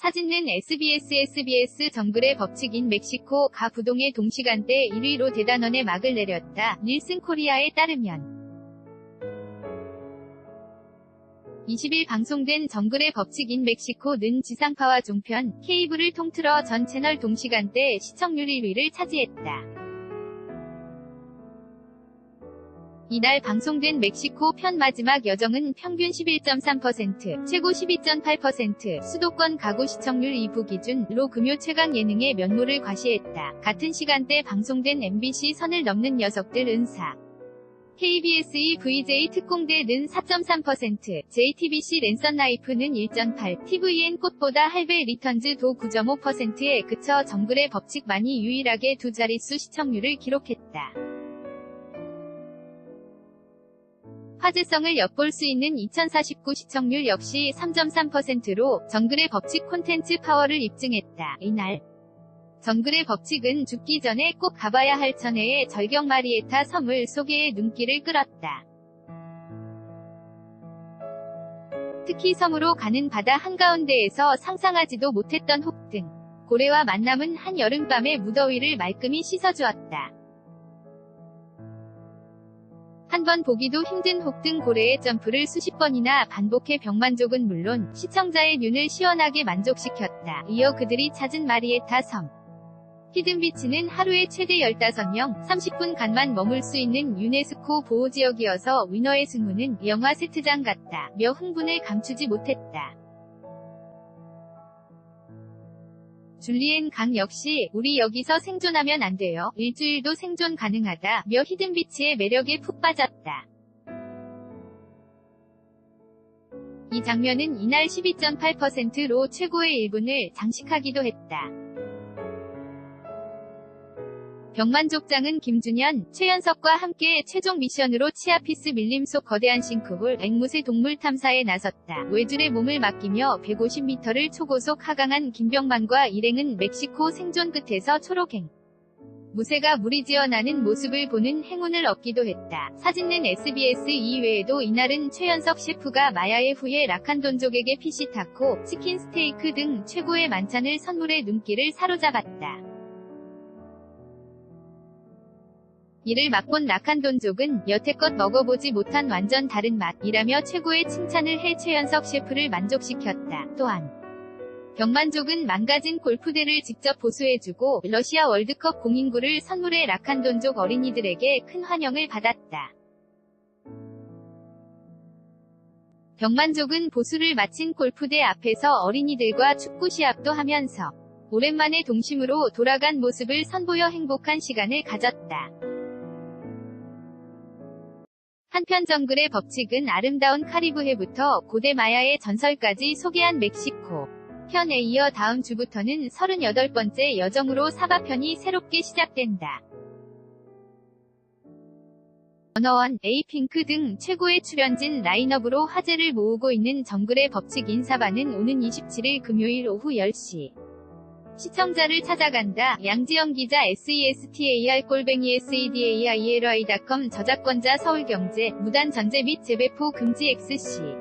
사진은 SBS SBS 정글의 법칙인 멕시코 가 부동의 동시간대 1위로 대단원의 막을 내렸다. 닐슨 코리아에 따르면 20일 방송된 정글의 법칙인 멕시코는 지상파와 종편, 케이블을 통틀어 전 채널 동시간대 시청률 1위를 차지했다. 이날 방송된 멕시코 편 마지막 여정은 평균 11.3%, 최고 12.8%, 수도권 가구 시청률 2부 기준로 금요 최강 예능의 면모를 과시했다. 같은 시간대 방송된 MBC 선을 넘는 녀석들 은사. KBS2 VJ 특공대는 4.3%, JTBC 랜선 라이프는 1.8, TVN 꽃보다 할배 리턴즈 도 9.5%에 그쳐 정글의 법칙만이 유일하게 두 자릿수 시청률을 기록했다. 화제성을 엿볼 수 있는 2049 시청률 역시 3.3%로 정글의 법칙 콘텐츠 파워를 입증했다. 이날 정글의 법칙은 죽기 전에 꼭 가봐야 할 천혜의 절경 마리에타 섬을 소개해 눈길을 끌었다. 특히 섬으로 가는 바다 한가운데에서 상상하지도 못했던 혹등. 고래와 만남은 한 여름밤의 무더위를 말끔히 씻어주었다. 한 번 보기도 힘든 혹등 고래의 점프를 수십 번이나 반복해 병만족은 물론 시청자의 눈을 시원하게 만족시켰다. 이어 그들이 찾은 마리에타 섬. 히든비치는 하루에 최대 15명, 30분간만 머물 수 있는 유네스코 보호지역이어서 위너의 승우는 영화 세트장 같다. 며 흥분을 감추지 못했다. 줄리엔 강 역시 우리 여기서 생존하면 안 돼요. 일주일도 생존 가능하다. 며 히든비치의 매력에 푹 빠졌다. 이 장면은 이날 12.8%로 최고의 1분을 장식하기도 했다. 병만족장은 김준현, 최연석과 함께 최종 미션으로 치아피스 밀림 속 거대한 싱크홀 앵무새 동물 탐사에 나섰다. 외줄에 몸을 맡기며 150m를 초고속 하강한 김병만과 일행은 멕시코 생존 끝에서 초록행. 무새가 무리지어 나는 모습을 보는 행운을 얻기도 했다. 사진은 SBS 이외에도 이날은 최연석 셰프가 마야의 후예 라칸돈족에게 피시 타코, 치킨 스테이크 등 최고의 만찬을 선물해 눈길을 사로잡았다. 이를 맛본 라칸돈족은 여태껏 먹어보지 못한 완전 다른 맛이라며 최고의 칭찬을 해 최연석 셰프를 만족시켰다. 또한 병만족은 망가진 골프대를 직접 보수해주고 러시아 월드컵 공인구를 선물해 라칸돈족 어린이들에게 큰 환영을 받았다. 병만족은 보수를 마친 골프대 앞에서 어린이들과 축구 시합도 하면서 오랜만에 동심으로 돌아간 모습을 선보여 행복한 시간을 가졌다. 한편 정글의 법칙은 아름다운 카리브해부터 고대 마야의 전설까지 소개한 멕시코 편에 이어 다음 주부터는 38번째 여정으로 사바편이 새롭게 시작된다. 언어원, 에이핑크 등 최고의 출연진 라인업으로 화제를 모으고 있는 정글의 법칙 인사반은 오는 27일 금요일 오후 10시 시청자를 찾아간다. 양지영 기자 SESTAR 꼴뱅이 SEDAILI.com 저작권자 서울경제 무단 전제 및 재배포 금지 XC